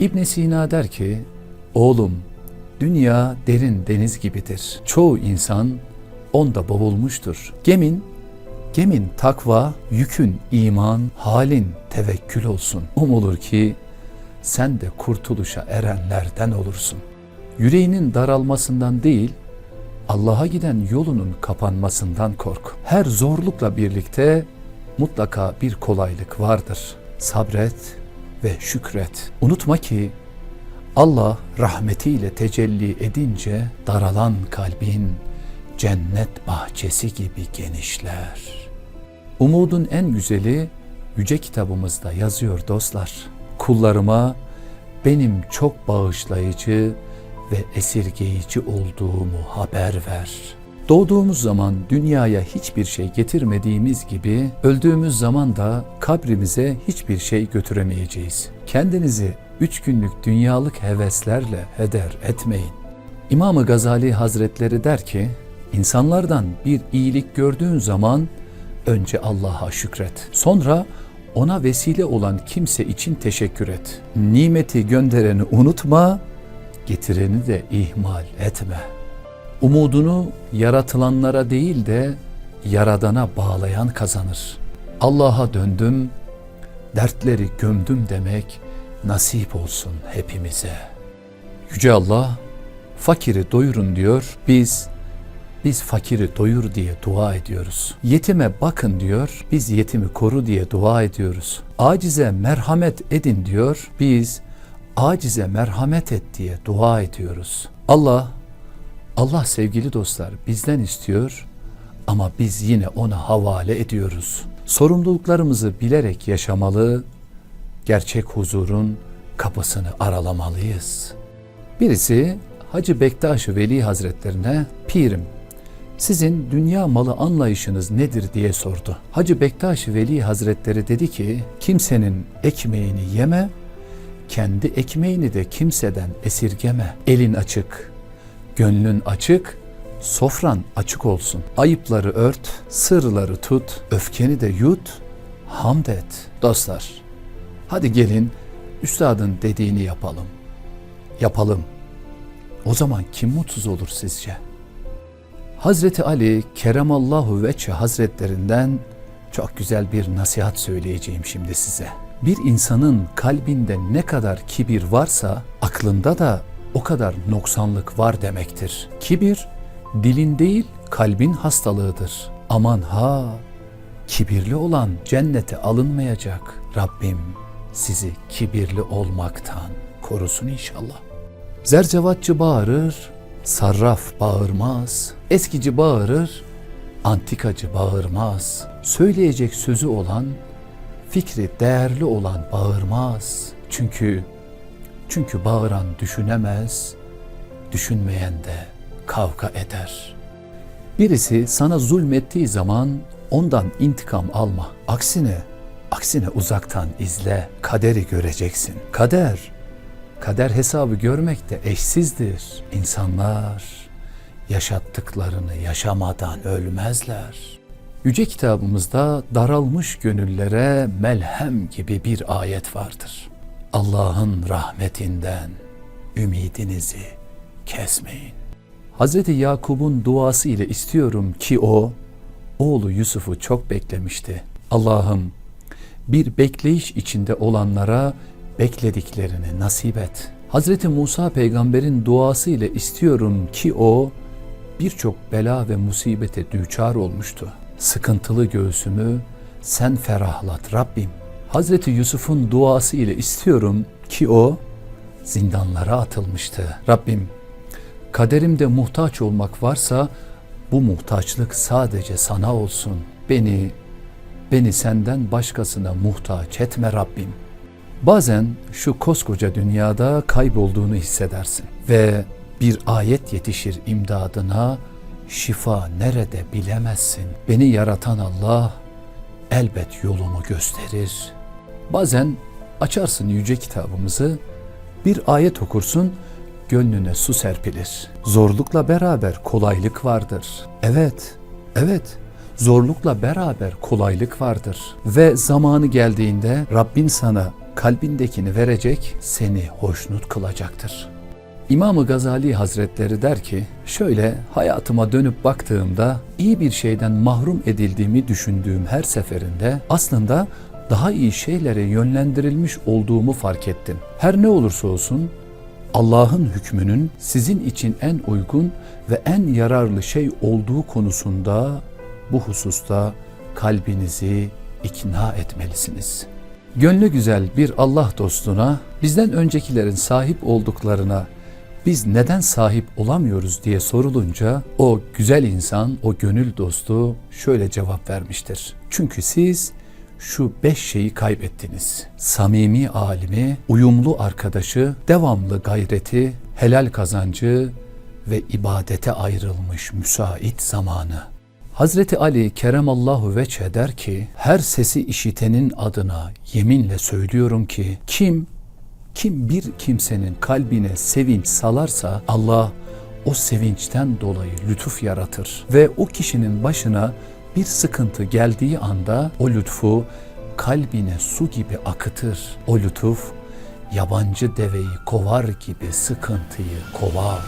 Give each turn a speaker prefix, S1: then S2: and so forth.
S1: İbn Sina der ki, oğlum dünya derin deniz gibidir. Çoğu insan onda boğulmuştur. Gemin, gemin takva, yükün iman, halin tevekkül olsun. Umulur ki sen de kurtuluşa erenlerden olursun. Yüreğinin daralmasından değil, Allah'a giden yolunun kapanmasından kork. Her zorlukla birlikte mutlaka bir kolaylık vardır. Sabret ve şükret. Unutma ki Allah rahmetiyle tecelli edince daralan kalbin cennet bahçesi gibi genişler. Umudun en güzeli yüce kitabımızda yazıyor dostlar. Kullarıma benim çok bağışlayıcı ve esirgeyici olduğumu haber ver. Doğduğumuz zaman dünyaya hiçbir şey getirmediğimiz gibi öldüğümüz zaman da kabrimize hiçbir şey götüremeyeceğiz. Kendinizi üç günlük dünyalık heveslerle heder etmeyin. İmam-ı Gazali Hazretleri der ki, insanlardan bir iyilik gördüğün zaman önce Allah'a şükret. Sonra ona vesile olan kimse için teşekkür et. Nimeti göndereni unutma, getireni de ihmal etme. Umudunu yaratılanlara değil de yaradana bağlayan kazanır. Allah'a döndüm, dertleri gömdüm demek nasip olsun hepimize. Yüce Allah fakiri doyurun diyor. Biz biz fakiri doyur diye dua ediyoruz. Yetime bakın diyor. Biz yetimi koru diye dua ediyoruz. Acize merhamet edin diyor. Biz acize merhamet et diye dua ediyoruz. Allah Allah sevgili dostlar bizden istiyor ama biz yine ona havale ediyoruz. Sorumluluklarımızı bilerek yaşamalı, gerçek huzurun kapısını aralamalıyız. Birisi Hacı Bektaş Veli Hazretlerine pirim sizin dünya malı anlayışınız nedir diye sordu. Hacı Bektaş Veli Hazretleri dedi ki kimsenin ekmeğini yeme, kendi ekmeğini de kimseden esirgeme. Elin açık, gönlün açık, sofran açık olsun. Ayıpları ört, sırları tut, öfkeni de yut, hamd et. Dostlar, hadi gelin üstadın dediğini yapalım. Yapalım. O zaman kim mutsuz olur sizce? Hazreti Ali Keremallahu Veçhe Hazretlerinden çok güzel bir nasihat söyleyeceğim şimdi size. Bir insanın kalbinde ne kadar kibir varsa aklında da o kadar noksanlık var demektir. Kibir dilin değil kalbin hastalığıdır. Aman ha kibirli olan cennete alınmayacak. Rabbim sizi kibirli olmaktan korusun inşallah. Zercevatçı bağırır, sarraf bağırmaz. Eskici bağırır, antikacı bağırmaz. Söyleyecek sözü olan, fikri değerli olan bağırmaz. Çünkü çünkü bağıran düşünemez, düşünmeyen de kavga eder. Birisi sana zulmettiği zaman ondan intikam alma. Aksine, aksine uzaktan izle, kaderi göreceksin. Kader, kader hesabı görmek de eşsizdir. İnsanlar yaşattıklarını yaşamadan ölmezler. Yüce kitabımızda daralmış gönüllere melhem gibi bir ayet vardır. Allah'ın rahmetinden ümidinizi kesmeyin. Hazreti Yakub'un duası ile istiyorum ki o oğlu Yusuf'u çok beklemişti. Allah'ım bir bekleyiş içinde olanlara beklediklerini nasip et. Hazreti Musa peygamberin duası ile istiyorum ki o birçok bela ve musibete düçar olmuştu. Sıkıntılı göğsümü sen ferahlat Rabbim. Hazreti Yusuf'un duası ile istiyorum ki o zindanlara atılmıştı. Rabbim kaderimde muhtaç olmak varsa bu muhtaçlık sadece sana olsun. Beni beni senden başkasına muhtaç etme Rabbim. Bazen şu koskoca dünyada kaybolduğunu hissedersin ve bir ayet yetişir imdadına, şifa nerede bilemezsin. Beni yaratan Allah elbet yolumu gösterir. Bazen açarsın yüce kitabımızı, bir ayet okursun, gönlüne su serpilir. Zorlukla beraber kolaylık vardır. Evet, evet, zorlukla beraber kolaylık vardır. Ve zamanı geldiğinde Rabbin sana kalbindekini verecek, seni hoşnut kılacaktır. İmam-ı Gazali Hazretleri der ki, şöyle hayatıma dönüp baktığımda iyi bir şeyden mahrum edildiğimi düşündüğüm her seferinde aslında daha iyi şeylere yönlendirilmiş olduğumu fark ettim. Her ne olursa olsun Allah'ın hükmünün sizin için en uygun ve en yararlı şey olduğu konusunda bu hususta kalbinizi ikna etmelisiniz. Gönlü güzel bir Allah dostuna bizden öncekilerin sahip olduklarına biz neden sahip olamıyoruz diye sorulunca o güzel insan, o gönül dostu şöyle cevap vermiştir. Çünkü siz şu beş şeyi kaybettiniz. Samimi alimi, uyumlu arkadaşı, devamlı gayreti, helal kazancı ve ibadete ayrılmış müsait zamanı. Hazreti Ali Keremallahu veçhe der ki, her sesi işitenin adına yeminle söylüyorum ki, kim kim bir kimsenin kalbine sevinç salarsa Allah o sevinçten dolayı lütuf yaratır ve o kişinin başına bir sıkıntı geldiği anda o lütfu kalbine su gibi akıtır. O lütuf yabancı deveyi kovar gibi sıkıntıyı kovar.